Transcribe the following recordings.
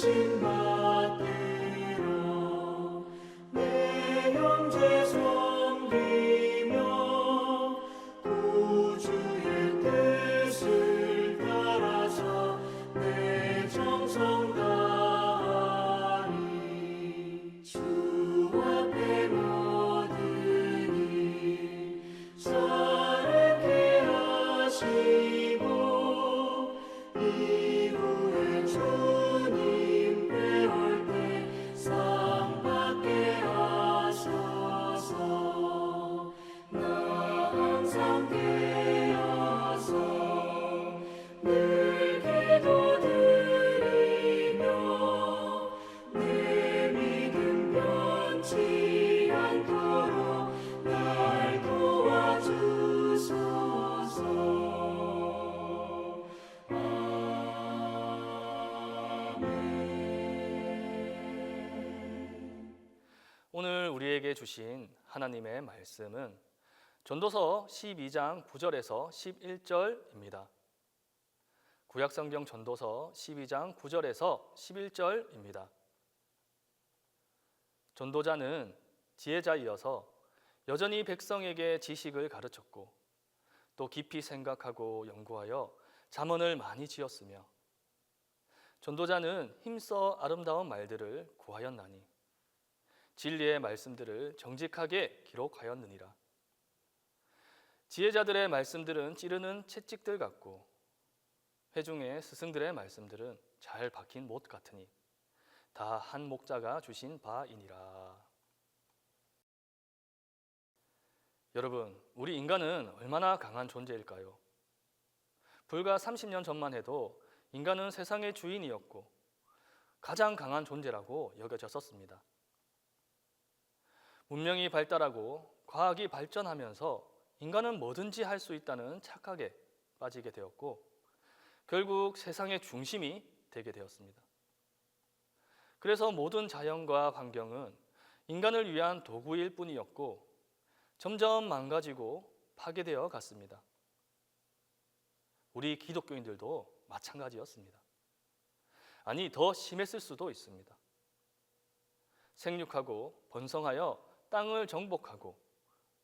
부르신 받 오늘 우리에게 주신 하나님의 말씀은 전도서 12장 9절에서 11절입니다. 구약성경 전도서 12장 9절에서 11절입니다. 전도자는 지혜자이어서 여전히 백성에게 지식을 가르쳤고 또 깊이 생각하고 연구하여 잠언을 많이 지었으며 전도자는 힘써 아름다운 말들을 구하였나니 진리의 말씀들을 정직하게 기록하였느니라. 지혜자들의 말씀들은 찌르는 채찍들 같고 회중의 스승들의 말씀들은 잘 박힌 못 같으니 다 한 목자가 주신 바이니라. 여러분, 우리 인간은 얼마나 강한 존재일까요? 불과 30년 전만 해도 인간은 세상의 주인이었고 가장 강한 존재라고 여겨졌었습니다. 문명이 발달하고 과학이 발전하면서 인간은 뭐든지 할 수 있다는 착각에 빠지게 되었고 결국 세상의 중심이 되게 되었습니다. 그래서 모든 자연과 환경은 인간을 위한 도구일 뿐이었고 점점 망가지고 파괴되어 갔습니다. 우리 기독교인들도 마찬가지였습니다. 아니, 더 심했을 수도 있습니다. 생육하고 번성하여 땅을 정복하고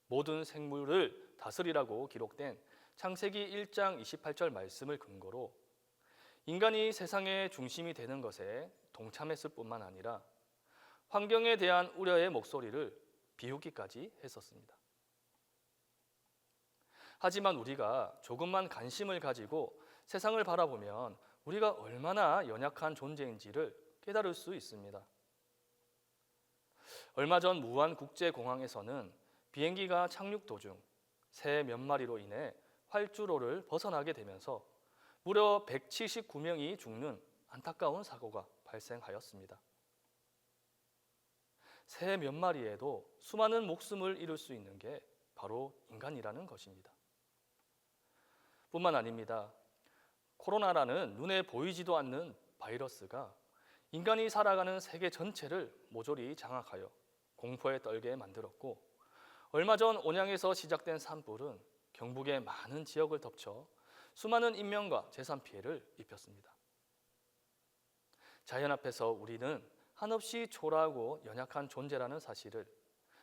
모든 생물을 다스리라고 기록된 창세기 1장 28절 말씀을 근거로 인간이 세상의 중심이 되는 것에 동참했을 뿐만 아니라 환경에 대한 우려의 목소리를 비우기까지 했었습니다. 하지만 우리가 조금만 관심을 가지고 세상을 바라보면 우리가 얼마나 연약한 존재인지를 깨달을 수 있습니다. 얼마 전 무안 국제공항에서는 비행기가 착륙 도중 새 몇 마리로 인해 활주로를 벗어나게 되면서 무려 179명이 죽는 안타까운 사고가 발생하였습니다. 새 몇 마리에도 수많은 목숨을 잃을 수 있는 게 바로 인간이라는 것입니다. 뿐만 아닙니다. 코로나라는 눈에 보이지도 않는 바이러스가 인간이 살아가는 세계 전체를 모조리 장악하여 공포에 떨게 만들었고 얼마 전 온양에서 시작된 산불은 경북의 많은 지역을 덮쳐 수많은 인명과 재산 피해를 입혔습니다. 자연 앞에서 우리는 한없이 초라하고 연약한 존재라는 사실을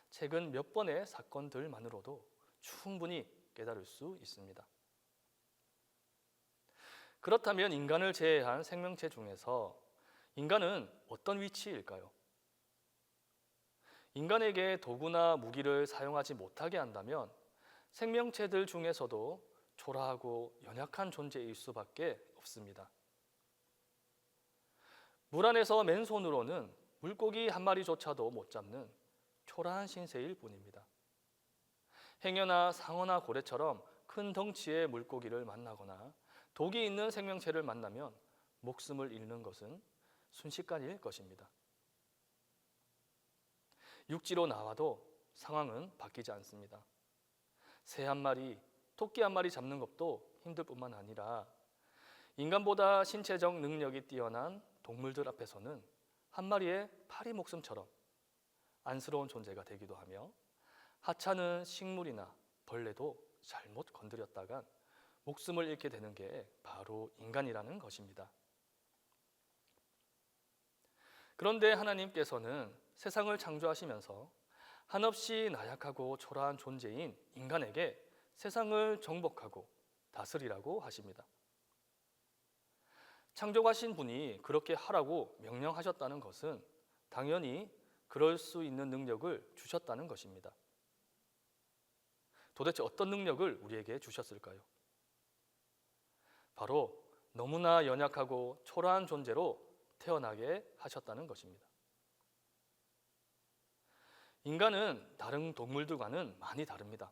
최근 몇 번의 사건들만으로도 충분히 깨달을 수 있습니다. 그렇다면 인간을 제외한 생명체 중에서 인간은 어떤 위치일까요? 인간에게 도구나 무기를 사용하지 못하게 한다면 생명체들 중에서도 초라하고 연약한 존재일 수밖에 없습니다. 물 안에서 맨손으로는 물고기 한 마리조차도 못 잡는 초라한 신세일 뿐입니다. 행여나 상어나 고래처럼 큰 덩치의 물고기를 만나거나 독이 있는 생명체를 만나면 목숨을 잃는 것은 순식간일 것입니다. 육지로 나와도 상황은 바뀌지 않습니다. 새 한 마리, 토끼 한 마리 잡는 것도 힘들 뿐만 아니라 인간보다 신체적 능력이 뛰어난 동물들 앞에서는 한 마리의 파리 목숨처럼 안쓰러운 존재가 되기도 하며 하찮은 식물이나 벌레도 잘못 건드렸다간 목숨을 잃게 되는 게 바로 인간이라는 것입니다. 그런데 하나님께서는 세상을 창조하시면서 한없이 나약하고 초라한 존재인 인간에게 세상을 정복하고 다스리라고 하십니다. 창조하신 분이 그렇게 하라고 명령하셨다는 것은 당연히 그럴 수 있는 능력을 주셨다는 것입니다. 도대체 어떤 능력을 우리에게 주셨을까요? 바로 너무나 연약하고 초라한 존재로 태어나게 하셨다는 것입니다. 인간은 다른 동물들과는 많이 다릅니다.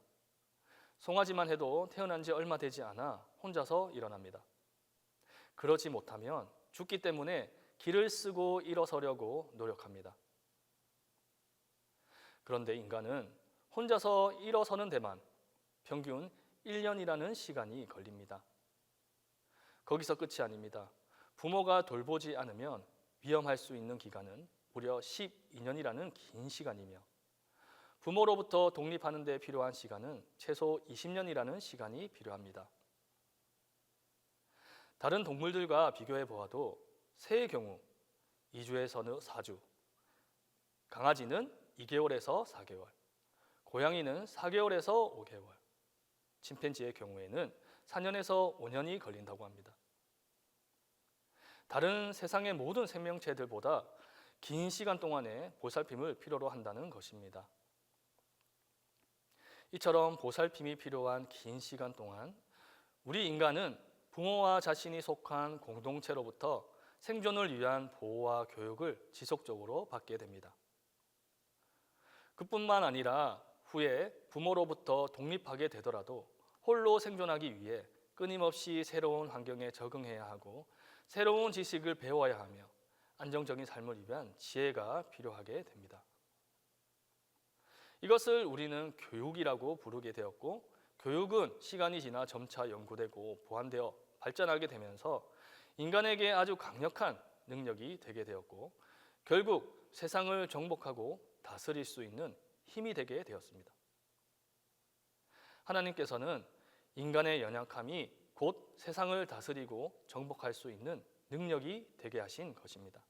송아지만 해도 태어난 지 얼마 되지 않아 혼자서 일어납니다. 그러지 못하면 죽기 때문에 길을 쓰고 일어서려고 노력합니다. 그런데 인간은 혼자서 일어서는 데만 평균 1년이라는 시간이 걸립니다. 거기서 끝이 아닙니다. 부모가 돌보지 않으면 위험할 수 있는 기간은 무려 12년이라는 긴 시간이며 부모로부터 독립하는 데 필요한 시간은 최소 20년이라는 시간이 필요합니다. 다른 동물들과 비교해 보아도 새의 경우 2주에서 4주, 강아지는 2개월에서 4개월, 고양이는 4개월에서 5개월, 침팬지의 경우에는 4년에서 5년이 걸린다고 합니다. 다른 세상의 모든 생명체들보다 긴 시간 동안의 보살핌을 필요로 한다는 것입니다. 이처럼 보살핌이 필요한 긴 시간 동안 우리 인간은 부모와 자신이 속한 공동체로부터 생존을 위한 보호와 교육을 지속적으로 받게 됩니다. 그뿐만 아니라 후에 부모로부터 독립하게 되더라도 홀로 생존하기 위해 끊임없이 새로운 환경에 적응해야 하고 새로운 지식을 배워야 하며 안정적인 삶을 위한 지혜가 필요하게 됩니다. 이것을 우리는 교육이라고 부르게 되었고 교육은 시간이 지나 점차 연구되고 보완되어 발전하게 되면서 인간에게 아주 강력한 능력이 되게 되었고 결국 세상을 정복하고 다스릴 수 있는 힘이 되게 되었습니다. 하나님께서는 인간의 연약함이 곧 세상을 다스리고 정복할 수 있는 능력이 되게 하신 것입니다.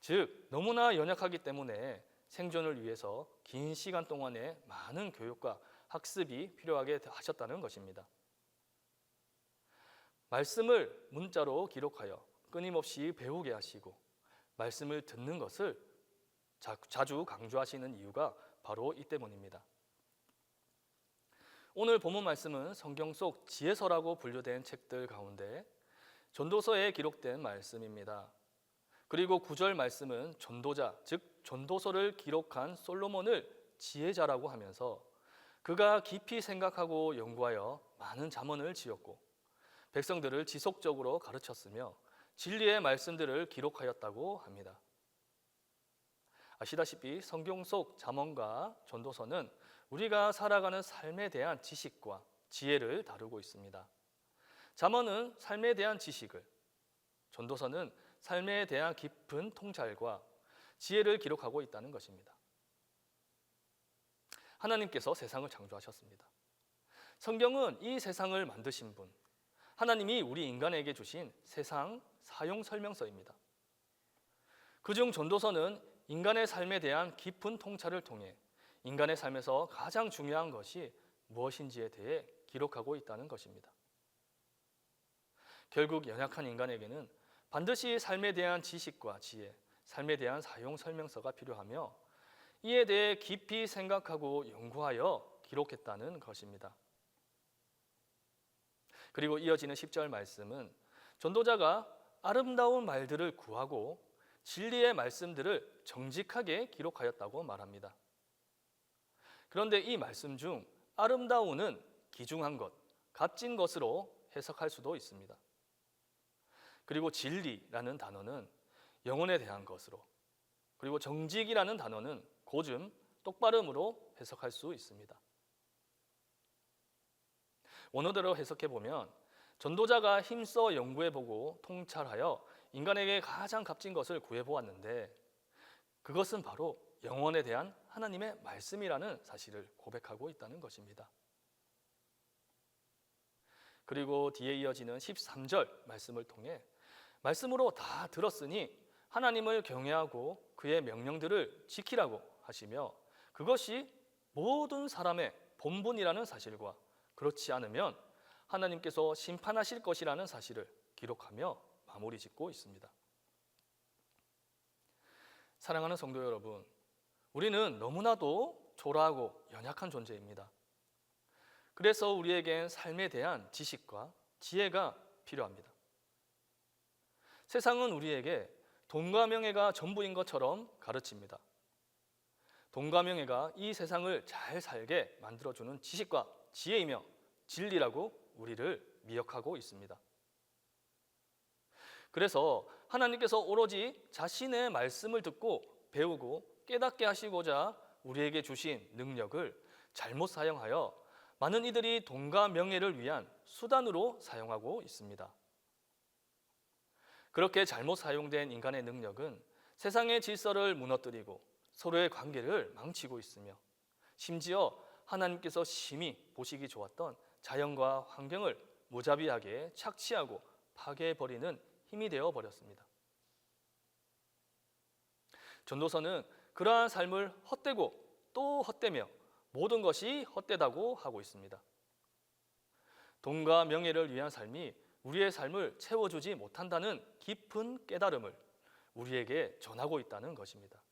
즉, 너무나 연약하기 때문에 생존을 위해서 긴 시간 동안의 많은 교육과 학습이 필요하게 하셨다는 것입니다. 말씀을 문자로 기록하여 끊임없이 배우게 하시고 말씀을 듣는 것을 자- 자주 강조하시는 이유가 바로 이 때문입니다. 오늘 본문 말씀은 성경 속 지혜서라고 분류된 책들 가운데 전도서에 기록된 말씀입니다. 그리고 구절 말씀은 전도자, 즉 전도서를 기록한 솔로몬을 지혜자라고 하면서 그가 깊이 생각하고 연구하여 많은 잠언을 지었고 백성들을 지속적으로 가르쳤으며 진리의 말씀들을 기록하였다고 합니다. 아시다시피 성경 속 잠언과 전도서는 우리가 살아가는 삶에 대한 지식과 지혜를 다루고 있습니다. 잠언은 삶에 대한 지식을, 전도서는 삶에 대한 깊은 통찰과 지혜를 기록하고 있다는 것입니다. 하나님께서 세상을 창조하셨습니다. 성경은 이 세상을 만드신 분, 하나님이 우리 인간에게 주신 세상 사용 설명서입니다. 그중 전도서는 인간의 삶에 대한 깊은 통찰을 통해 인간의 삶에서 가장 중요한 것이 무엇인지에 대해 기록하고 있다는 것입니다. 결국 연약한 인간에게는 반드시 삶에 대한 지식과 지혜, 삶에 대한 사용 설명서가 필요하며 이에 대해 깊이 생각하고 연구하여 기록했다는 것입니다. 그리고 이어지는 10절 말씀은 전도자가 아름다운 말들을 구하고 진리의 말씀들을 정직하게 기록하였다고 말합니다. 그런데 이 말씀 중 아름다우는 기중한 것, 값진 것으로 해석할 수도 있습니다. 그리고 진리라는 단어는 영혼에 대한 것으로, 그리고 정직이라는 단어는 고즘, 똑바름으로 해석할 수 있습니다. 원어대로 해석해 보면 전도자가 힘써 연구해 보고 통찰하여 인간에게 가장 값진 것을 구해 보았는데 그것은 바로 영원에 대한 하나님의 말씀이라는 사실을 고백하고 있다는 것입니다. 그리고 뒤에 이어지는 13절 말씀을 통해 말씀으로 다 들었으니 하나님을 경외하고 그의 명령들을 지키라고 하시며 그것이 모든 사람의 본분이라는 사실과 그렇지 않으면 하나님께서 심판하실 것이라는 사실을 기록하며 마무리 짓고 있습니다. 사랑하는 성도 여러분, 우리는 너무나도 초라하고 연약한 존재입니다. 그래서 우리에겐 삶에 대한 지식과 지혜가 필요합니다. 세상은 우리에게 돈과 명예가 전부인 것처럼 가르칩니다. 돈과 명예가 이 세상을 잘 살게 만들어주는 지식과 지혜이며 진리라고 우리를 미혹하고 있습니다. 그래서 하나님께서 오로지 자신의 말씀을 듣고 배우고 깨닫게 하시고자 우리에게 주신 능력을 잘못 사용하여 많은 이들이 돈과 명예를 위한 수단으로 사용하고 있습니다. 그렇게 잘못 사용된 인간의 능력은 세상의 질서를 무너뜨리고 서로의 관계를 망치고 있으며 심지어 하나님께서 심히 보시기 좋았던 자연과 환경을 무자비하게 착취하고 파괴해버리는 힘이 되어 버렸습니다. 전도서는 그러한 삶을 헛되고 또 헛되며 모든 것이 헛되다고 하고 있습니다. 돈과 명예를 위한 삶이 우리의 삶을 채워주지 못한다는 깊은 깨달음을 우리에게 전하고 있다는 것입니다.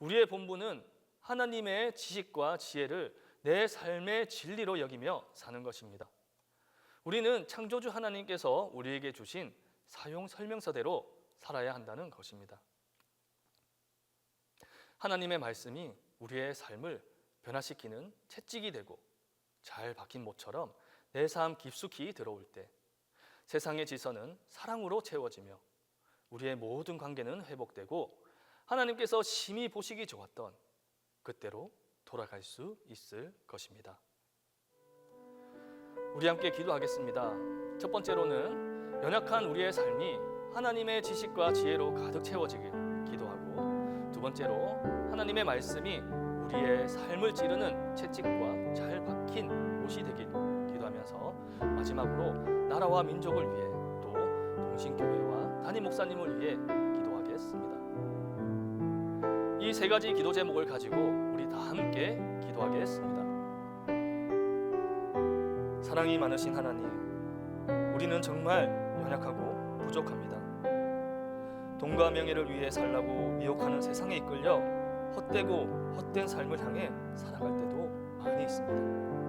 우리의 본분은 하나님의 지식과 지혜를 내 삶의 진리로 여기며 사는 것입니다. 우리는 창조주 하나님께서 우리에게 주신 사용 설명서대로 살아야 한다는 것입니다. 하나님의 말씀이 우리의 삶을 변화시키는 채찍이 되고 잘 박힌 못처럼 내 삶 깊숙이 들어올 때 세상의 지선은 사랑으로 채워지며 우리의 모든 관계는 회복되고 하나님께서 심히 보시기 좋았던 그때로 돌아갈 수 있을 것입니다. 우리 함께 기도하겠습니다. 첫 번째로는 연약한 우리의 삶이 하나님의 지식과 지혜로 가득 채워지길 기도하고 두 번째로 하나님의 말씀이 우리의 삶을 찌르는 채찍과 잘 박힌 못이 되길 마지막으로 나라와 민족을 위해 또 동신교회와 담임 목사님을 위해 기도하겠습니다. 이 세 가지 기도 제목을 가지고 우리 다 함께 기도하겠습니다. 사랑이 많으신 하나님, 우리는 정말 연약하고 부족합니다. 돈과 명예를 위해 살라고 미혹하는 세상에 이끌려 헛되고 헛된 삶을 향해 살아갈 때도 많이 있습니다.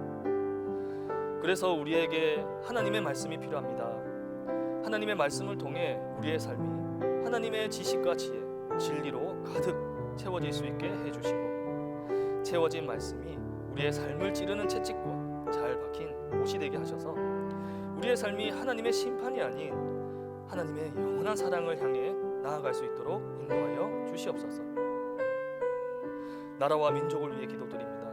그래서 우리에게 하나님의 말씀이 필요합니다. 하나님의 말씀을 통해 우리의 삶이 하나님의 지식과 지혜, 진리로 가득 채워질 수 있게 해주시고 채워진 말씀이 우리의 삶을 찌르는 채찍과 잘 박힌 못이 되게 하셔서 우리의 삶이 하나님의 심판이 아닌 하나님의 영원한 사랑을 향해 나아갈 수 있도록 인도하여 주시옵소서. 나라와 민족을 위해 기도드립니다.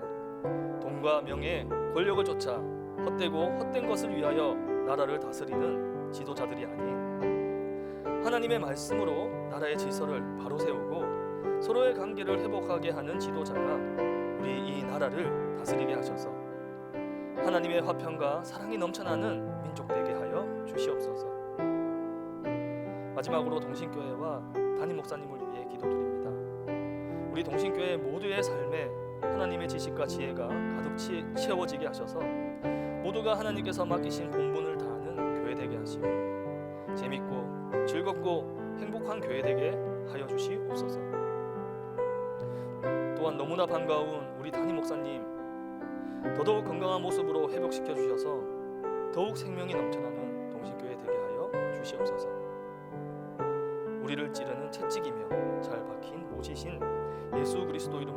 돈과 명예, 권력을 쫓아 헛되고 헛된 것을 위하여 나라를 다스리는 지도자들이 아닌 하나님의 말씀으로 나라의 질서를 바로 세우고 서로의 관계를 회복하게 하는 지도자가 우리 이 나라를 다스리게 하셔서 하나님의 화평과 사랑이 넘쳐나는 민족 되게 하여 주시옵소서. 마지막으로 동신교회와 담임 목사님을 위해 기도드립니다. 우리 동신교회 모두의 삶에 하나님의 지식과 지혜가 가득 치- 채워지게 하셔서 모두가 하나님께서 맡기신 본분을 다하는 교회 되게 하시고 재밌고 즐겁고 행복한 교회 되게 하여 주시옵소서. 또한 너무나 반가운 우리 담임 목사님 더더욱 건강한 모습으로 회복시켜 주셔서 더욱 생명이 넘쳐나는 동신교회 되게 하여 주시옵소서. 우리를 찌르는 채찍이며 잘 박힌 못이신 예수 그리스도 이름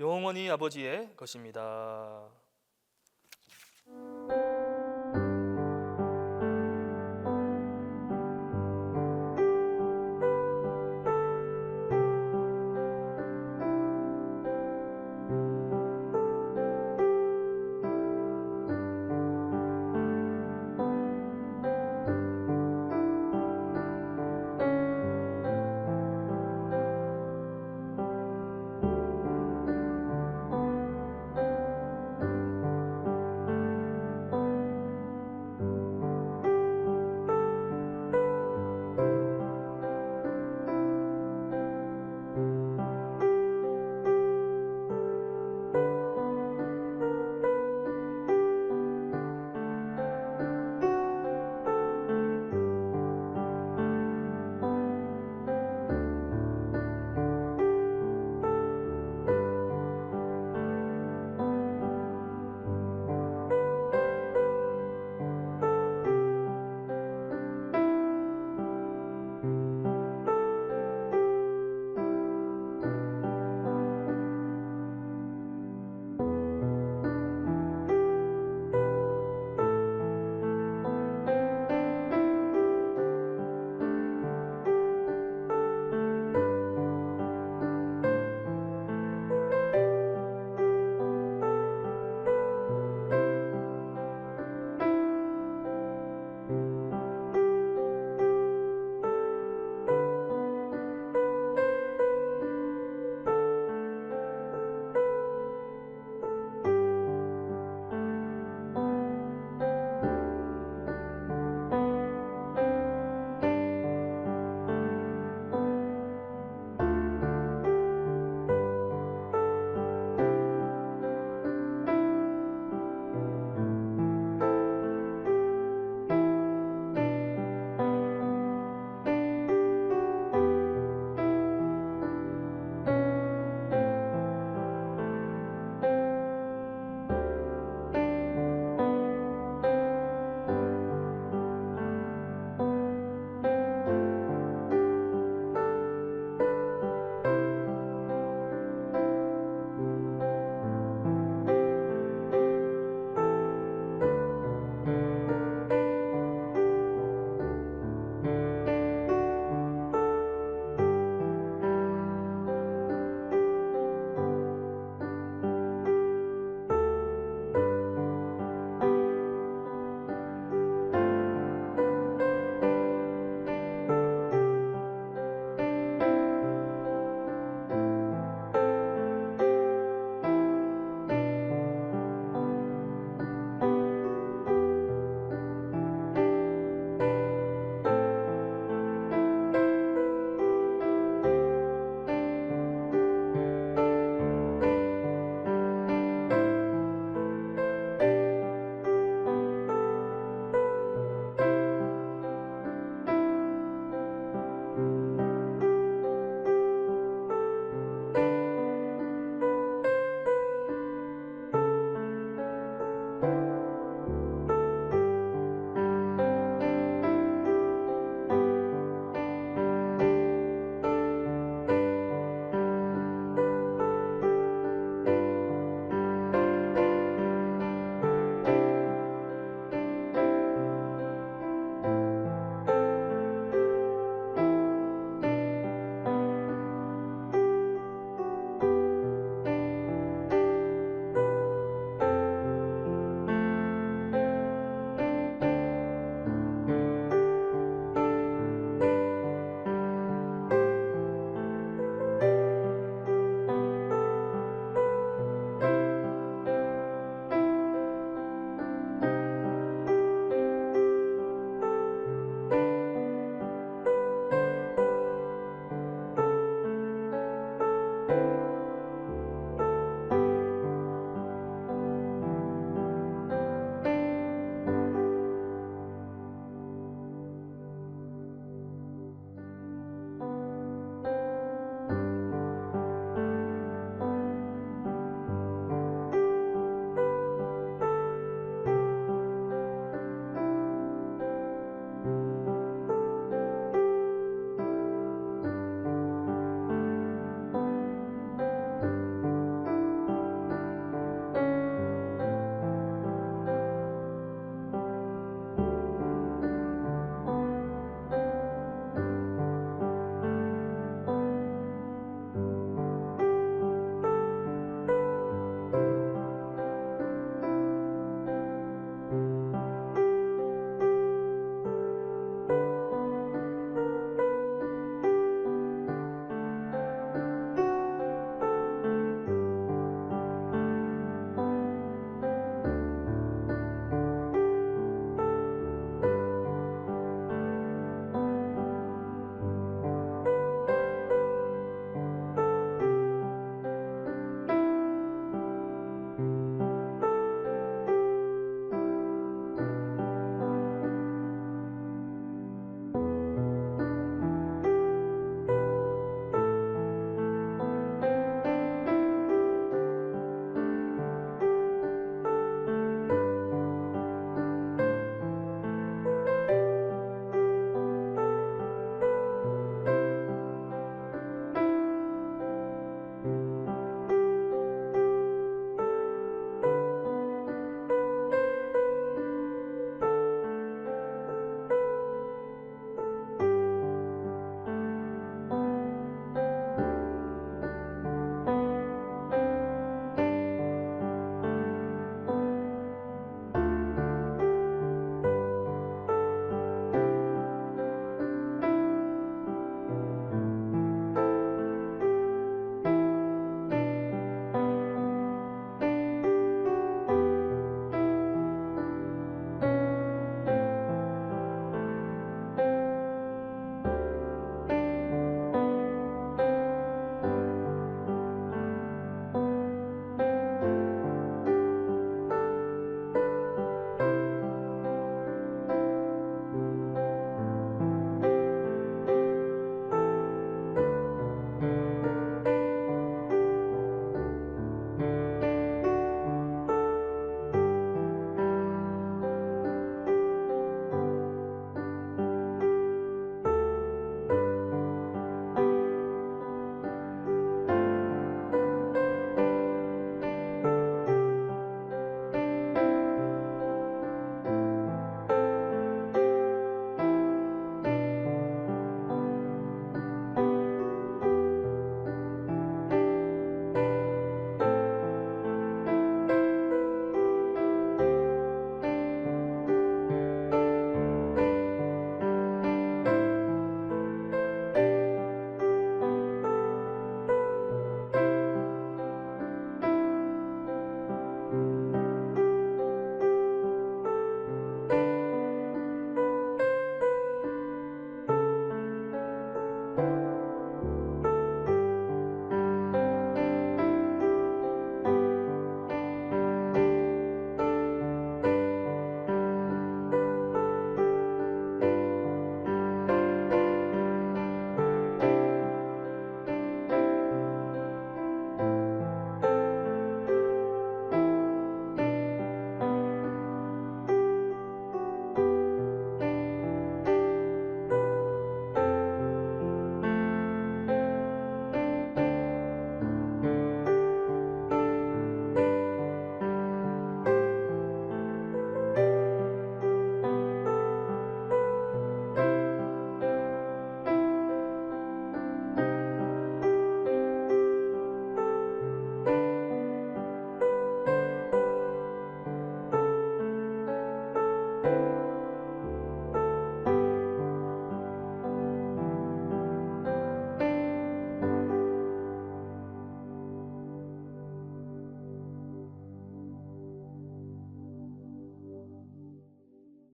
영원히 아버지의 것입니다.